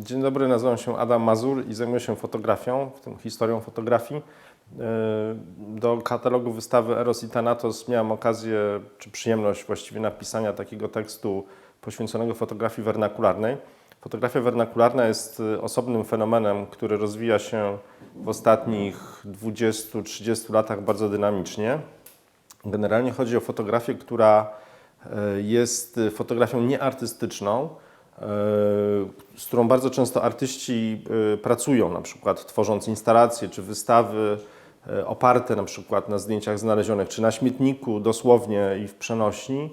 Dzień dobry, nazywam się Adam Mazur i zajmuję się fotografią, w tym historią fotografii. E, Do katalogu wystawy Eros i Thanatos miałem okazję, czy przyjemność właściwie napisania takiego tekstu poświęconego fotografii wernakularnej. Fotografia wernakularna jest e, osobnym fenomenem, który rozwija się w ostatnich 20-30 latach bardzo dynamicznie. Generalnie chodzi o fotografię, która e, jest fotografią nieartystyczną, z którą bardzo często artyści e, pracują, na przykład tworząc instalacje czy wystawy e, oparte na przykład na zdjęciach znalezionych czy na śmietniku dosłownie i w przenośni,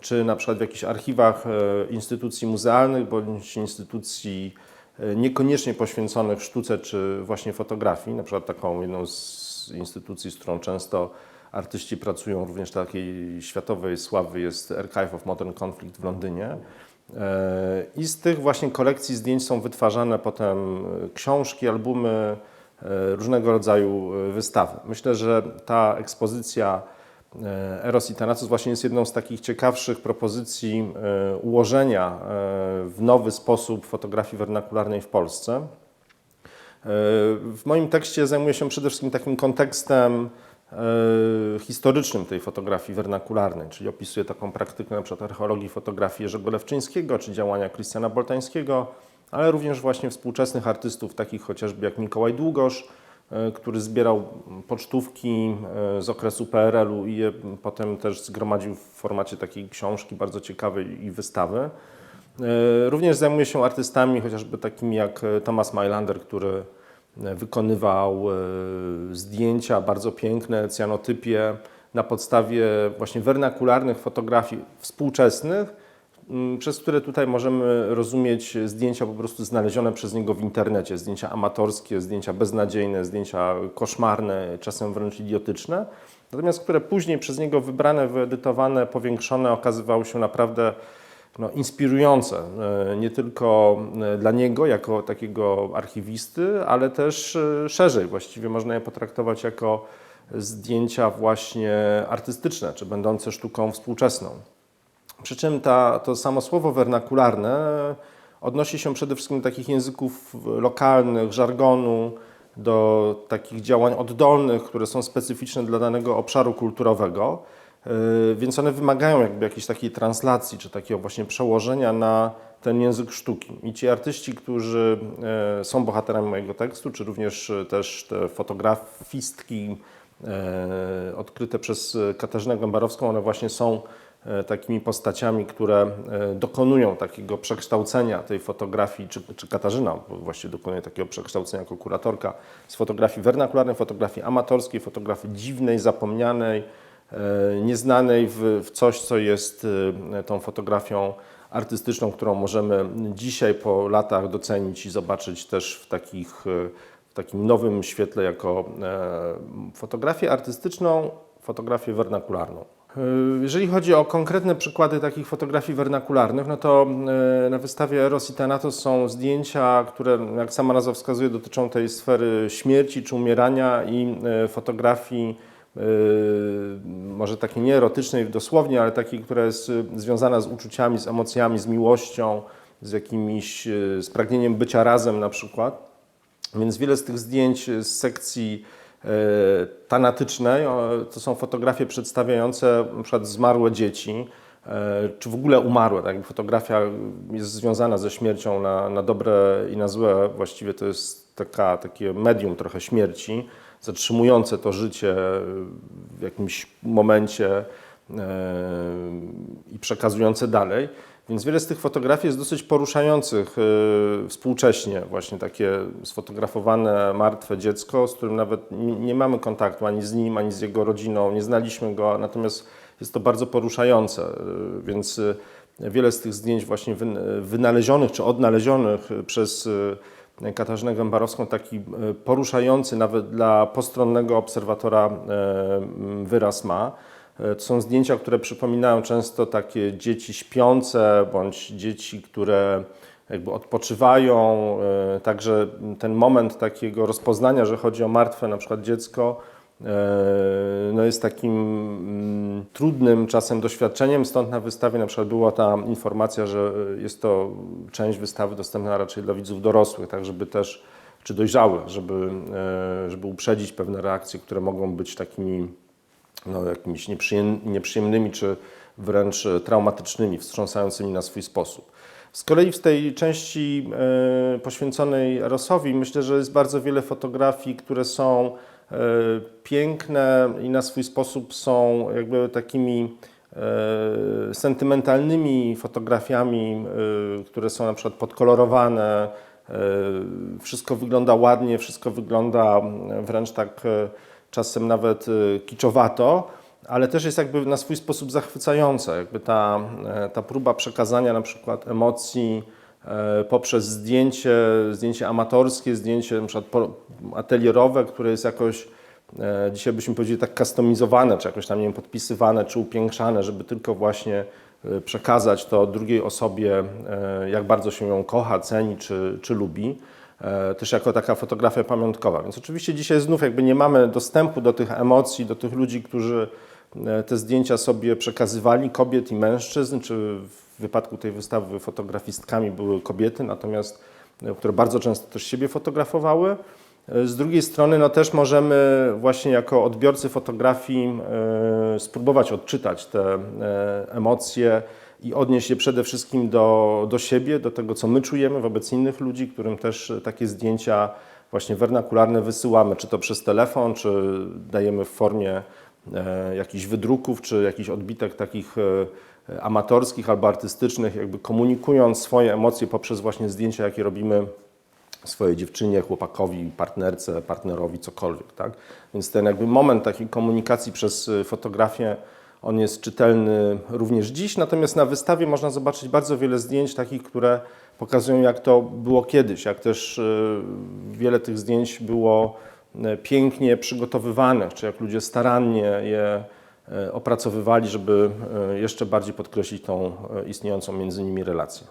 czy na przykład w jakichś archiwach e, instytucji muzealnych bądź instytucji e, niekoniecznie poświęconych sztuce czy właśnie fotografii. Na przykład taką jedną z instytucji, z którą często artyści pracują, również takiej światowej sławy jest Archive of Modern Conflict w Londynie. E, I z tych właśnie kolekcji zdjęć są wytwarzane potem e, książki, albumy, e, różnego rodzaju wystawy. Myślę, że ta ekspozycja Eros i Thanatos właśnie jest jedną z takich ciekawszych propozycji ułożenia w nowy sposób fotografii wernakularnej w Polsce. W moim tekście zajmuję się przede wszystkim takim kontekstem historycznym tej fotografii wernakularnej, czyli opisuję taką praktykę przykład archeologii fotografii Jerzego Lewczyńskiego czy działania Krystiana Boltańskiego, ale również właśnie współczesnych artystów, takich chociażby jak Mikołaj Długosz, e, który zbierał pocztówki e, z okresu PRL-u i je potem też zgromadził w formacie takiej książki bardzo ciekawej i wystawy. E, Również zajmuję się artystami, chociażby takimi jak e, Thomas Mailander, który e, wykonywał e, zdjęcia bardzo piękne, cyanotypie na podstawie właśnie wernakularnych fotografii współczesnych, m, przez które tutaj możemy rozumieć zdjęcia po prostu znalezione przez niego w internecie, zdjęcia amatorskie, zdjęcia beznadziejne, zdjęcia koszmarne, czasem wręcz idiotyczne, natomiast które później przez niego wybrane, wyedytowane, powiększone okazywały się naprawdę no, inspirujące e, nie tylko e, dla niego jako takiego archiwisty, ale też e, szerzej. Właściwie można je potraktować jako zdjęcia właśnie artystyczne, czy będące sztuką współczesną. Przy czym ta, to samo słowo wernakularne odnosi się przede wszystkim do takich języków lokalnych, żargonu, do takich działań oddolnych, które są specyficzne dla danego obszaru kulturowego. Yy, Więc one wymagają jakby jakiejś takiej translacji, czy takiego właśnie przełożenia na ten język sztuki. I ci artyści, którzy e, są bohaterami mojego tekstu, czy również e, też te fotografistki odkryte przez Katarzynę Gębarowską, one właśnie są takimi postaciami, które dokonują takiego przekształcenia tej fotografii, czy, czy Katarzyna właściwie dokonuje takiego przekształcenia jako kuratorka z fotografii wernakularnej, fotografii amatorskiej, fotografii dziwnej, zapomnianej, nieznanej w, w coś, co jest e, tą fotografią artystyczną, którą możemy dzisiaj po latach docenić i zobaczyć też w, takich, e, w takim nowym świetle jako e, fotografię artystyczną, fotografię wernakularną. E, Jeżeli chodzi o konkretne przykłady takich fotografii wernakularnych, no to e, na wystawie Eros i Thanatos są zdjęcia, które, jak sama nazwa wskazuje, dotyczą tej sfery śmierci czy umierania i e, fotografii e, może takiej nie erotycznej dosłownie, ale takiej, która jest e, związana z uczuciami, z emocjami, z miłością, z jakimś, e, z pragnieniem bycia razem na przykład. Więc wiele z tych zdjęć z sekcji tanatycznej to są fotografie przedstawiające przykład zmarłe dzieci, czy w ogóle umarłe. Tak? Fotografia jest związana ze śmiercią na, na dobre i na złe. Właściwie to jest taka, takie medium trochę śmierci, zatrzymujące to życie w jakimś momencie e, i przekazujące dalej. Więc wiele z tych fotografii jest dosyć poruszających y, współcześnie, właśnie takie sfotografowane martwe dziecko, z którym nawet nie, mamy kontaktu ani z nim, ani z jego rodziną, nie znaliśmy go, natomiast jest to bardzo poruszające, więc wiele z tych zdjęć właśnie wyn- wynalezionych czy odnalezionych przez Katarzynę Gębarowską, taki y, poruszający nawet dla postronnego obserwatora y, wyraz ma. E, To są zdjęcia, które przypominają często takie dzieci śpiące, bądź dzieci, które jakby odpoczywają. E, Także ten moment takiego rozpoznania, że chodzi o martwe na przykład dziecko, no jest takim mm, trudnym czasem doświadczeniem, stąd na wystawie na przykład była ta informacja, że jest to część wystawy dostępna raczej dla widzów dorosłych, tak żeby też, czy dojrzałych, żeby, e, żeby uprzedzić pewne reakcje, które mogą być takimi no, jakimiś nieprzyjem, nieprzyjemnymi czy wręcz traumatycznymi, wstrząsającymi na swój sposób. Z kolei w tej części e, poświęconej Rosowi myślę, że jest bardzo wiele fotografii, które są e, piękne i na swój sposób są jakby takimi e, sentymentalnymi fotografiami, e, które są na przykład podkolorowane. e, Wszystko wygląda ładnie, wszystko wygląda wręcz tak e, czasem nawet e, kiczowato, ale też jest jakby na swój sposób zachwycająca. Jakby ta, e, ta próba przekazania na przykład emocji e, poprzez zdjęcie, zdjęcie amatorskie, zdjęcie na przykład atelierowe, które jest jakoś e, dzisiaj byśmy powiedzieli tak kustomizowane, czy jakoś tam nie wiem, podpisywane, czy upiększane, żeby tylko właśnie e, przekazać to drugiej osobie, e, jak bardzo się ją kocha, ceni, czy, czy lubi e, też jako taka fotografia pamiątkowa. Więc oczywiście dzisiaj znów jakby nie mamy dostępu do tych emocji, do tych ludzi, którzy e, te zdjęcia sobie przekazywali, kobiet i mężczyzn, czy w wypadku tej wystawy fotografistkami były kobiety, natomiast e, które bardzo często też siebie fotografowały. E, Z drugiej strony no też możemy właśnie jako odbiorcy fotografii e, spróbować odczytać te e, emocje i odnieść je przede wszystkim do, do siebie, do tego, co my czujemy wobec innych ludzi, którym też takie zdjęcia właśnie wernakularne wysyłamy, czy to przez telefon, czy dajemy w formie e, jakichś wydruków, czy jakichś odbitek takich e, amatorskich albo artystycznych, jakby komunikując swoje emocje poprzez właśnie zdjęcia, jakie robimy swojej dziewczynie, chłopakowi, partnerce, partnerowi, cokolwiek, tak? Więc ten jakby moment takiej komunikacji przez fotografię, on jest czytelny również dziś, natomiast na wystawie można zobaczyć bardzo wiele zdjęć takich, które pokazują jak to było kiedyś, jak też wiele tych zdjęć było pięknie przygotowywanych, czy jak ludzie starannie je y, opracowywali, żeby y, jeszcze bardziej podkreślić tą istniejącą między nimi relację.